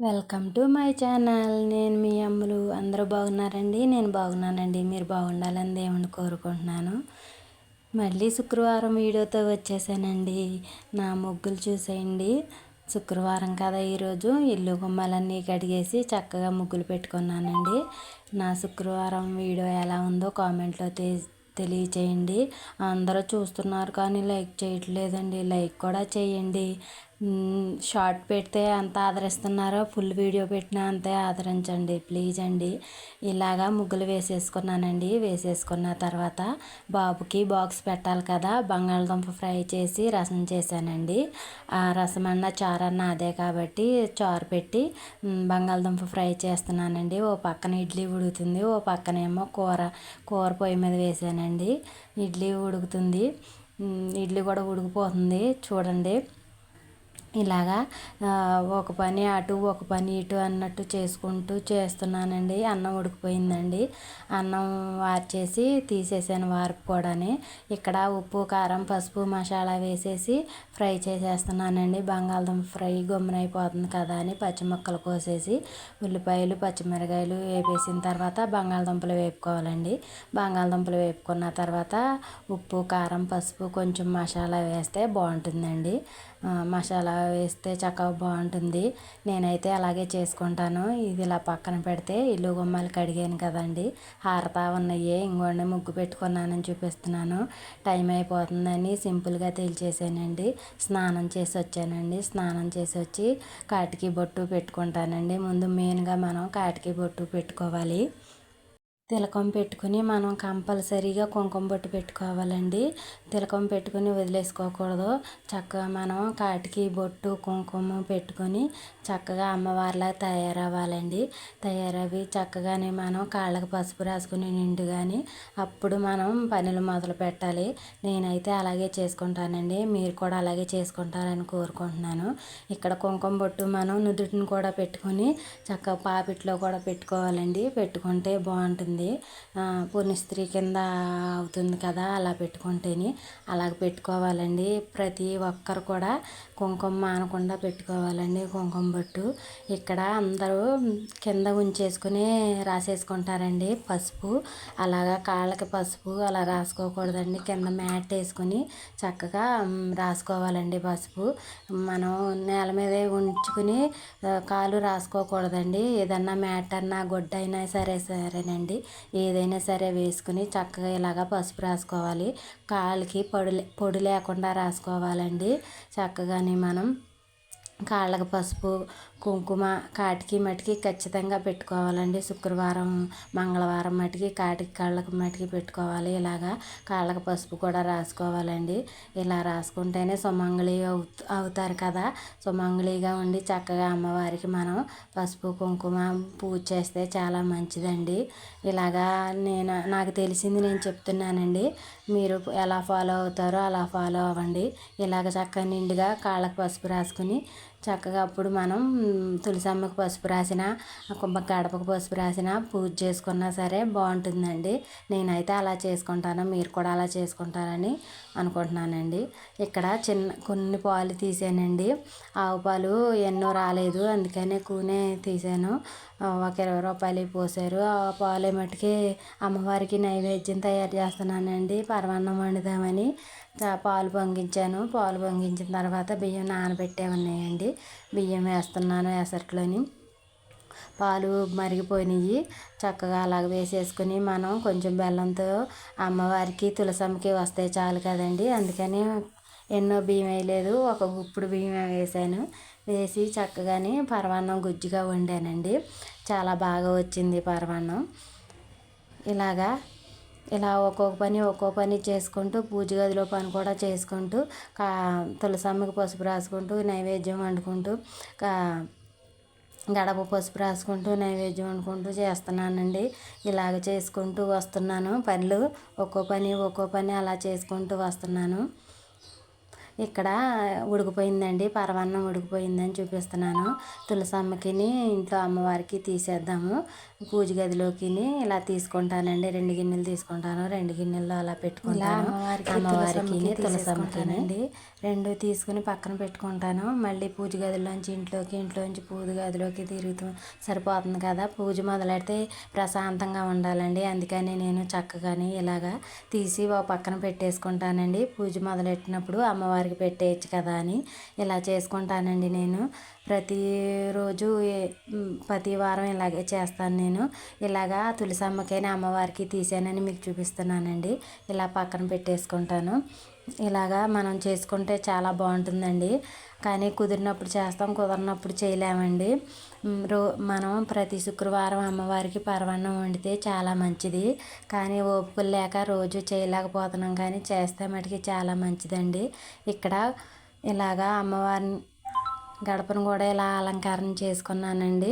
Welcome to my channel. నేను మీ అమ్ములు. అందరూ బాగున్నారండి? నేను బాగున్నానండి. మీరు బాగుండాలని దేవుని కోరుకుంటున్నాను. మళ్ళీ శుక్రవారం వీడియోతో వచ్చేసానండి. నా ముగ్గులు చూసేయండి. శుక్రవారం కదా ఈరోజు. ఇల్లు గుమ్మాలన్నీ కడిగేసి చక్కగా ముగ్గులు పెట్టుకున్నానండి. నా శుక్రవారం వీడియో ఎలా ఉందో కామెంట్లో తెలియచేయండి. అందరూ చూస్తున్నారు కానీ లైక్ చేయట్లేదండి. లైక్ కూడా చేయండి. షార్ట్ పెడితే ఎంత ఆదరిస్తున్నారో ఫుల్ వీడియో పెట్టినా అంతే ఆదరించండి ప్లీజ్ అండి. ఇలాగా ముగ్గులు వేసేసుకున్నానండి. వేసేసుకున్న తర్వాత బాబుకి బాక్స్ పెట్టాలి కదా బంగాళదుంప ఫ్రై చేసి రసం చేశానండి. ఆ రసం అన్న చారు అదే కాబట్టి చారు పెట్టి బంగాళదుంప ఫ్రై చేస్తున్నానండి. ఓ పక్కన ఇడ్లీ ఉడుకుతుంది ఓ పక్కనేమో కూర కూర పొయ్యి మీద వేసానండి. ఇడ్లీ ఉడుకుతుంది. ఇడ్లీ కూడా ఉడికిపోతుంది చూడండి. ఇలాగా ఒక పని అటు ఒక పని ఇటు అన్నట్టు చేసుకుంటూ చేస్తున్నానండి. అన్నం ఉడికిపోయిందండి. అన్నం వార్చేసి తీసేసాను వార్పుకోవడాన్ని ఇక్కడ ఉప్పు కారం పసుపు మసాలా వేసేసి ఫ్రై చేసేస్తున్నానండి. బంగాళదుంప ఫ్రై గమ్మునైపోతుంది కదా అని పచ్చిమిక్కలు కోసేసి ఉల్లిపాయలు పచ్చిమిరకాయలు వేపేసిన తర్వాత బంగాళదుంపలు వేపుకోవాలండి. బంగాళదుంపలు వేపుకున్న తర్వాత ఉప్పు కారం పసుపు కొంచెం మసాలా వేస్తే బాగుంటుందండి. మసాలా వేస్తే చక్కగా బాగుంటుంది. నేనైతే అలాగే చేసుకుంటాను. ఇది ఇలా పక్కన పెడితే ఇల్లు గుమ్మాలు కడిగాను కదండి. హారతా ఉన్నాయి. ఇంకోండి ముగ్గు పెట్టుకున్నానని చూపిస్తున్నాను. టైం అయిపోతుందని సింపుల్గా తెలిచేసానండి. స్నానం చేసి వచ్చానండి. స్నానం చేసి వచ్చి కాటికి బొట్టు పెట్టుకుంటానండి. ముందు మెయిన్గా మనం కాటికి బొట్టు పెట్టుకోవాలి. తిలకం పెట్టుకుని మనం కంపల్సరీగా కుంకుమ బొట్టు పెట్టుకోవాలండి. తిలకం పెట్టుకుని వదిలేసుకోకూడదు. చక్కగా మనం కాటికి బొట్టు కుంకుమ పెట్టుకొని చక్కగా అమ్మవారిలా తయారవ్వాలండి. తయారవి చక్కగానే మనం కాళ్ళకి పసుపు రాసుకుని నిండుగాని అప్పుడు మనం పనులు మొదలు పెట్టాలి. నేనైతే అలాగే చేసుకుంటానండి. మీరు కూడా అలాగే చేసుకుంటారని కోరుకుంటున్నాను. ఇక్కడ కుంకుమ బొట్టు మనం నుదుటిని కూడా పెట్టుకొని చక్కగా పాపిట్లో కూడా పెట్టుకోవాలండి. పెట్టుకుంటే బాగుంటుంది. అవుతుంది పుణ్యస్త్రీ కింద అవుతుంది కదా అలా పెట్టుకుంటేనే అలాగ పెట్టుకోవాలండి. ప్రతి ఒక్కరు కూడా కుంకుమ మానకుండా పెట్టుకోవాలండి కుంకుమ బొట్టు. ఇక్కడ అందరూ కింద ఉంచేసుకుని రాసేసుకుంటారండి. పసుపు అలాగా కాళ్ళకి పసుపు అలా రాసుకోకూడదండి. కింద మ్యాట్ వేసుకుని చక్కగా రాసుకోవాలండి పసుపు. మనం నేల మీదే ఉంచుకుని కాలు రాసుకోకూడదండి. ఏదన్నా మ్యాట్ అన్నా గుడ్డ అయినా సరే సరేనండి. ఏదైనా సరే వేసుకుని చక్కగా ఇలాగ పసుపు రాసుకోవాలి. కాళ్ళకి పొడి పొడి లేకుండా రాసుకోవాలండి. చక్కగాని మనం కాళ్ళకి పసుపు కుంకుమ కాటికి మటికి ఖచ్చితంగా పెట్టుకోవాలండి. శుక్రవారం మంగళవారం మటుకి కాటికి కాళ్ళకి మటుకి పెట్టుకోవాలి. ఇలాగా కాళ్ళకి పసుపు కూడా రాసుకోవాలండి. ఇలా రాసుకుంటేనే సుమంగళి అవుతారు కదా. సుమంగళిగా ఉండి చక్కగా అమ్మవారికి మనం పసుపు కుంకుమ పూజ చేస్తే చాలా మంచిదండి. ఇలాగా నేను నాకు తెలిసింది నేను చెప్తున్నానండి. మీరు ఎలా ఫాలో అవుతారో అలా ఫాలో అవ్వండి. ఇలాగ చక్కగా నిండుగా కాళ్ళకి పసుపు రాసుకుని చక్కగా అప్పుడు మనం తులసమ్మకి పసుపు రాసిన గడపకు పసుపు రాసిన పూజ చేసుకున్నా సరే బాగుంటుందండి. నేనైతే అలా చేసుకుంటాను మీరు కూడా అలా చేసుకుంటారని అనుకుంటున్నానండి. ఇక్కడ చిన్న కొన్ని పాలు తీసానండి. ఆవు పాలు ఎన్నో రాలేదు అందుకనే కూనే తీసాను. ఒక ఇరవై రూపాయలు పోసారు. ఆ పాలు మట్టుకి అమ్మవారికి నైవేద్యం తయారు చేస్తున్నానండి. పరమాన్నం వండుదామని. పాలు పొంగించాను. పాలు పొంగించిన తర్వాత బియ్యం నానబెట్టే ఉన్నాయండి. బియ్యం వేస్తున్నాను ఎసట్లోని పాలు మరిగిపోయినాయి. చక్కగా అలాగ వేసేసుకుని మనం కొంచెం బెల్లంతో అమ్మవారికి తులసమ్మకి వస్తే చాలు కదండి. అందుకని ఎన్నో బియ్యం వేయలేదు. ఒక గుప్పుడు బియ్యం వేసాను వేసి చక్కగానే పరమాన్నం గుజ్జుగా వండానండి. చాలా బాగా వచ్చింది పరమాన్నం. ఇలాగా ఇలా ఒక్కొక్క పని ఒక్కొక్క పని చేసుకుంటూ పూజ గదిలో పని కూడా చేసుకుంటూ కా తులసమ్మకి పసుపు రాసుకుంటూ నైవేద్యం వండుకుంటూ కా గడప పసుపు రాసుకుంటూ నైవేద్యం వండుకుంటూ చేస్తున్నానండి. ఇలాగ చేసుకుంటూ వస్తున్నాను. పనులు ఒక్కో పని ఒక్కో పని అలా చేసుకుంటూ వస్తున్నాను. ఇక్కడ ఉడికిపోయిందండి పరమాన్నం ఉడికిపోయిందని చూపిస్తున్నాను. తులసమ్మకి ఇంట్లో అమ్మవారికి తీసేద్దాము. పూజ గదిలోకి ఇలా తీసుకుంటానండి. రెండు గిన్నెలు తీసుకుంటాను రెండు గిన్నెల్లో అలా పెట్టుకుంటాను. అమ్మవారికి తులసమ్మకినండి రెండు తీసుకుని పక్కన పెట్టుకుంటాను. మళ్ళీ పూజ గదిలోంచి ఇంట్లోకి ఇంట్లోంచి పూజ గదిలోకి తిరుగుతూ సరిపోతుంది కదా. పూజ మొదలెడితే ప్రశాంతంగా ఉండాలండి. అందుకని నేను చక్కగాని ఇలాగా తీసి ఓ పక్కన పెట్టేసుకుంటానండి. పూజ మొదలెట్టినప్పుడు అమ్మవారికి పెట్టేయచ్చు కదా అని ఇలా చేసుకుంటానండి నేను. ప్రతిరోజు ప్రతి వారం ఇలాగే చేస్తాను నేను. ఇలాగా తులసమ్మకైనా అమ్మవారికి తీసానని మీకు చూపిస్తున్నానండి. ఇలా పక్కన పెట్టేసుకుంటాను. ఇలాగా మనం చేసుకుంటే చాలా బాగుంటుందండి. కానీ కుదిరినప్పుడు చేస్తాం కుదరినప్పుడు చేయలేమండి. రో మనం ప్రతి శుక్రవారం అమ్మవారికి పరవన్నం వండితే చాలా మంచిది. కానీ ఓపికలు లేక రోజు చేయలేకపోతున్నాం కానీ చేస్తే మటుకి చాలా మంచిదండి. ఇక్కడ ఇలాగా అమ్మవారిని గడపను కూడా ఇలా అలంకారం చేసుకున్నానండి.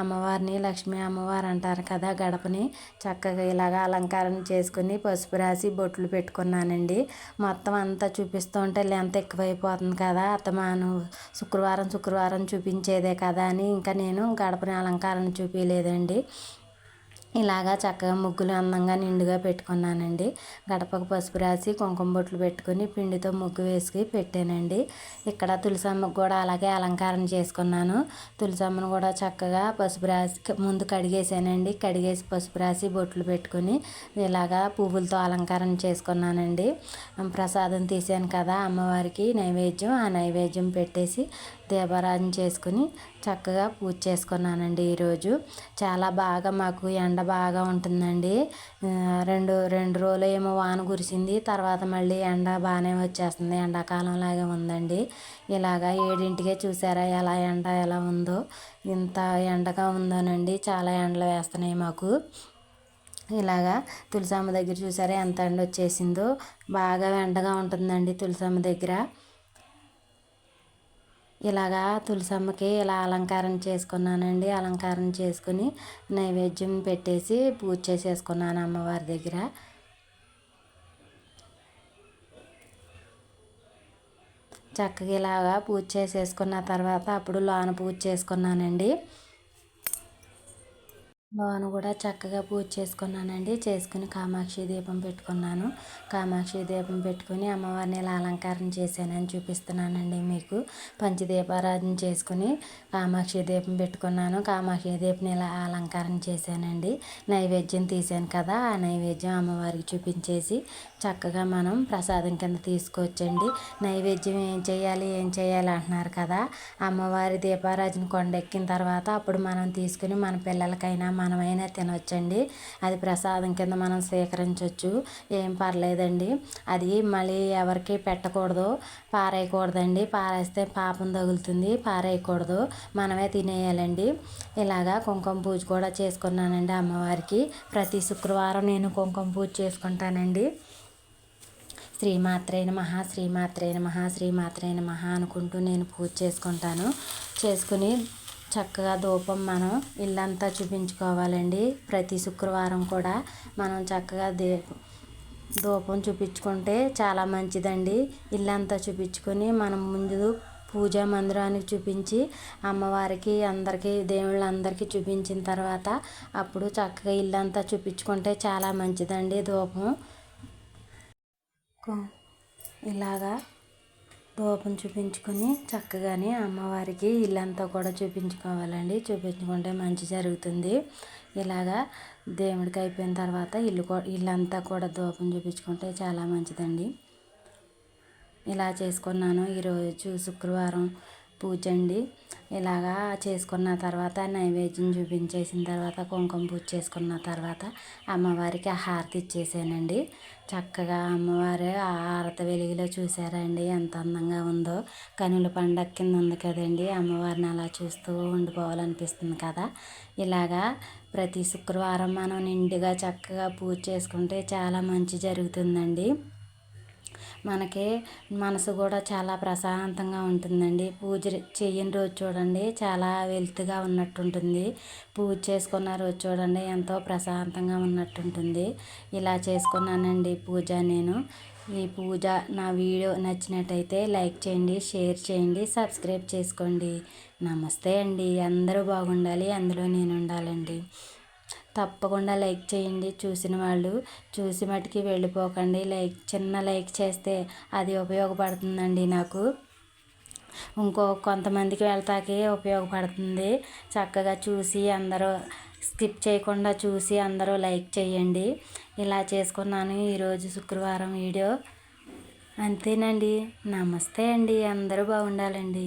అమ్మవారిని లక్ష్మీ అమ్మవారు అంటారు కదా గడపని చక్కగా ఇలాగ అలంకారం చేసుకుని పసుపు రాసి బొట్లు పెట్టుకున్నానండి. మొత్తం అంతా చూపిస్తూ ఉంటే లెంత్ ఎక్కువైపోతుంది కదా అత్తమాను శుక్రవారం శుక్రవారం చూపించేదే కదా అని ఇంకా నేను గడపని అలంకారం చూపించలేదండి ఇలాగా చక్కగా ముగ్గులు అందంగా నిండుగా పెట్టుకున్నానండి. గడపకు పసుపు రాసి కుంకుమ బొట్లు పెట్టుకుని పిండితో ముగ్గు వేసి పెట్టానండి. ఇక్కడ తులసమ్మకు కూడా అలాగే అలంకారం చేసుకున్నాను. తులసమ్మను కూడా చక్కగా పసుపు రాసి ముందు కడిగేసానండి. కడిగేసి పసుపు రాసి బొట్లు పెట్టుకుని ఇలాగా పువ్వులతో అలంకారం చేసుకున్నానండి. ప్రసాదం తీసాను కదా అమ్మవారికి నైవేద్యం. ఆ నైవేద్యం పెట్టేసి దీపారాధన చేసుకుని చక్కగా పూజ చేసుకున్నానండి ఈరోజు. చాలా బాగా మాకు ఎండ బాగా ఉంటుందండి. రెండు రెండు రోజులు ఏమో వాన కురిసింది. తర్వాత మళ్ళీ ఎండ బాగానే వచ్చేస్తుంది. ఎండాకాలం లాగే ఉందండి. ఇలాగా ఏడింటికే చూసారా ఎలా ఎండ ఎలా ఉందో. ఇంత ఎండగా ఉందోనండి. చాలా ఎండలు వేస్తున్నాయి మాకు. ఇలాగా తులసమ్మ దగ్గర చూసారా ఎంత ఎండ వచ్చేసిందో. బాగా ఎండగా ఉంటుందండి తులసమ్మ దగ్గర. ఇలాగా తులసమ్మకి ఇలా అలంకారం చేసుకున్నానండి. అలంకారం చేసుకుని నైవేద్యం పెట్టేసి పూజ చేసేసుకున్నాను అమ్మవారి దగ్గర. చక్కగా ఇలాగా పూజ చేసేసుకున్న తర్వాత అప్పుడు లోన పూజ చేసుకున్నానండి. లోన కూడా చక్కగా పూజ చేసుకున్నానండి. చేసుకుని కామాక్షి దీపం పెట్టుకున్నాను. కామాక్షి దీపం పెట్టుకుని అమ్మవారిని ఇలా అలంకారం చేశానని చూపిస్తున్నానండి మీకు. పంచదీపారాధన చేసుకుని కామాక్షి దీపం పెట్టుకున్నాను. కామాక్షి దీపం ఇలా అలంకారం చేశానండి. నైవేద్యం తీశాను కదా ఆ నైవేద్యం అమ్మవారికి చూపించేసి చక్కగా మనం ప్రసాదం కింద తీసుకోవచ్చండి నైవేద్యం ఏం చేయాలి ఏం చేయాలి అంటున్నారు కదా. అమ్మవారి దీపారాజన కొండెక్కిన తర్వాత అప్పుడు మనం తీసుకుని మన పిల్లలకైనా మనమైనా తినవచ్చండి అది ప్రసాదం కింద మనం స్వీకరించవచ్చు ఏం పర్లేదండి. అది మళ్ళీ ఎవరికి పెట్టకూడదు. పారేయకూడదండి. పారేస్తే పాపం తగులుతుంది. పారేయకూడదు. మనమే తినేయాలండి. ఇలాగా కుంకుమ పూజ కూడా చేసుకున్నానండి అమ్మవారికి. ప్రతి శుక్రవారం నేను కుంకుమ పూజ చేసుకుంటానండి. శ్రీమాత్రైన మహా శ్రీమాత్రైన మహా శ్రీమాత్రైన మహా అనుకుంటూ నేను పూజ చేసుకుంటాను. చేసుకుని చక్కగా ధూపం మనం ఇల్లంతా చూపించుకోవాలండి. ప్రతి శుక్రవారం కూడా మనం చక్కగా దే ధూపం చూపించుకుంటే చాలా మంచిదండి. ఇల్లంతా చూపించుకొని మనం ముందు పూజా మందిరానికి చూపించి అమ్మవారికి అందరికీ దేవుళ్ళందరికీ చూపించిన తర్వాత అప్పుడు చక్కగా ఇల్లంతా చూపించుకుంటే చాలా మంచిదండి ధూపం ఇలాగా ధూపం చూపించుకొని చక్కగానే అమ్మవారికి ఇల్లంతా కూడా చూపించుకోవాలండి. చూపించుకుంటే మంచి జరుగుతుంది. ఇలాగా దేవుడికి అయిపోయిన తర్వాత ఇల్లు ఇల్లంతా కూడా ధూపం చూపించుకుంటే చాలా మంచిదండి. ఇలా చేసుకున్నాను. ఈరోజు శుక్రవారం పూజ అండి ఇలాగా చేసుకున్న తర్వాత నైవేద్యం చూపించేసిన తర్వాత కుంకుమ పూజ చేసుకున్న తర్వాత అమ్మవారికి హారతి ఇచ్చేసానండి. చక్కగా అమ్మవారు ఆ హారతి వెలుగులో చూసారండి ఎంత అందంగా ఉందో. కనుల పండగ కింద ఉంది కదండి అమ్మవారిని అలా చూస్తూ ఉండిపోవాలనిపిస్తుంది కదా. ఇలాగా ప్రతి శుక్రవారం మనం నిండుగా చక్కగా పూజ చేసుకుంటే చాలా మంచి జరుగుతుందండి. మనకి మనసు కూడా చాలా ప్రశాంతంగా ఉంటుందండి. పూజ చేయని రోజు చూడండి చాలా వెల్త్గా ఉన్నట్టుంటుంది. పూజ చేసుకున్న రోజు చూడండి ఎంతో ప్రశాంతంగా ఉన్నట్టు ఉంటుంది ఇలా చేసుకున్నానండి పూజ నేను. ఈ పూజ నా వీడియో నచ్చినట్టయితే లైక్ చేయండి షేర్ చేయండి సబ్స్క్రైబ్ చేసుకోండి. నమస్తే అండి. అందరూ బాగుండాలి అందులో నేను ఉండాలండి. తప్పకుండా లైక్ చేయండి. చూసిన వాళ్ళు చూసి మటుకి వెళ్ళిపోకండి. లైక్ చిన్న లైక్ చేస్తే అది ఉపయోగపడుతుందండి నాకు. ఇంకో కొంతమందికి వెళ్తాకి ఉపయోగపడుతుంది. చక్కగా చూసి అందరూ స్కిప్ చేయకుండా చూసి అందరూ లైక్ చేయండి. ఇలా చేసుకున్నాను ఈరోజు శుక్రవారం వీడియో. అంతేనండి. నమస్తే అండి. అందరూ బాగుండాలండి.